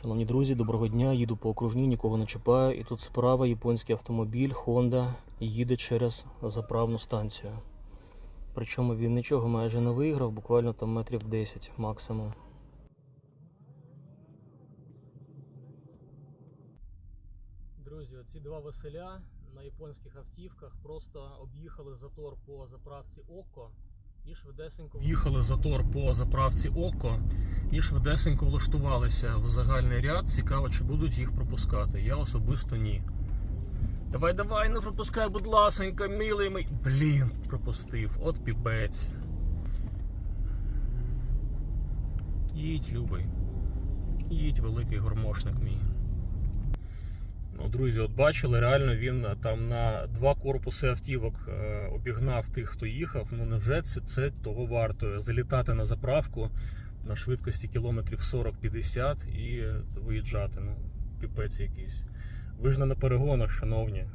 Шановні друзі, доброго дня. Їду по окружній, нікого не чіпаю. І тут справа японський автомобіль Honda їде через заправну станцію. Причому він нічого майже не виграв, буквально там метрів 10 максимум. Друзі, оці два веселя на японських автівках просто об'їхали затор по заправці Око і швидесенько в'їхали затор по заправці Око і швидесенько влаштувалися в загальний ряд. Цікаво, чи будуть їх пропускати. Я особисто ні. Давай, давай, не пропускай, будь ласенька, милий мій. Блін, пропустив. От піпець. Їдь, любий. Їдь, великий гормошник мій. Ну, друзі, от бачили, реально він е, там на два корпуси автівок е, обігнав тих, хто їхав. Ну невже це, це того варто? Залітати на заправку на швидкості кілометрів 40-50 і виїжджати. Ну, піпець якийсь. Ви ж не на перегонах, шановні.